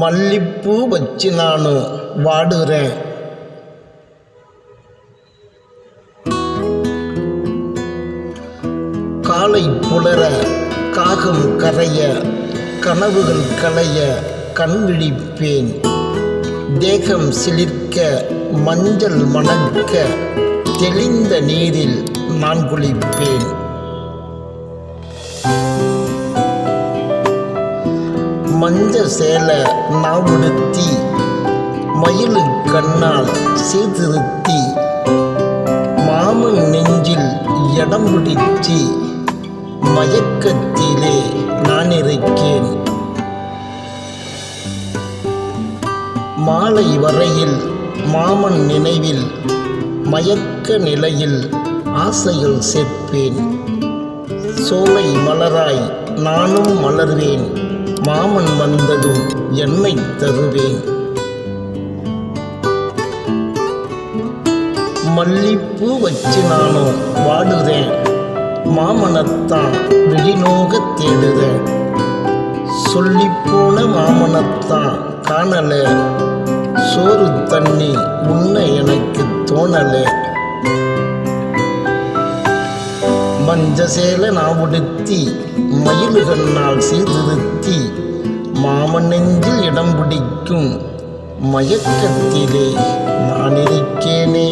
மல்லிப்பூ வச்சு நானும் வாடுகிறேன் காலை புலர காகம் கரைய கனவுகள் களைய கண் விழிப்பேன். தேகம் சிலிர்க்க மஞ்சள் மணக்க தெளிந்த நீரில் நான் குளிப்பேன். மஞ்ச சேலை நாவுடுத்தி உடுத்தி மயிலு கண்ணால் சீர்திருத்தி மாமன் நெஞ்சில் இடம் பிடிச்சி மயக்கத்திலே நான் இருக்கேன் மாலை வரையில் மாமன் நினைவில் மயக்க நிலையில் ஆசைகள் சேர்ப்பேன். சோலை மலராய் நானும் மலர்வேன். மாமன் வந்ததும் என்னை தருவேன் மல்லிப்பூ வச்சு நானும் வாடுதேன் மாமனத்தான் விழிநோக சொல்லி சொல்லிப்போன மாமனத்தான் காணலே. சோறு தண்ணி உண்ண எனக்கு தோணலே. மஞ்ச சேலை நான் உடுத்தி மயிலுகண்ணால் சீர்திருத்தி மாமனெஞ்சில் இடம் பிடிக்கும் மயக்கத்திலே நான் இருக்கேனே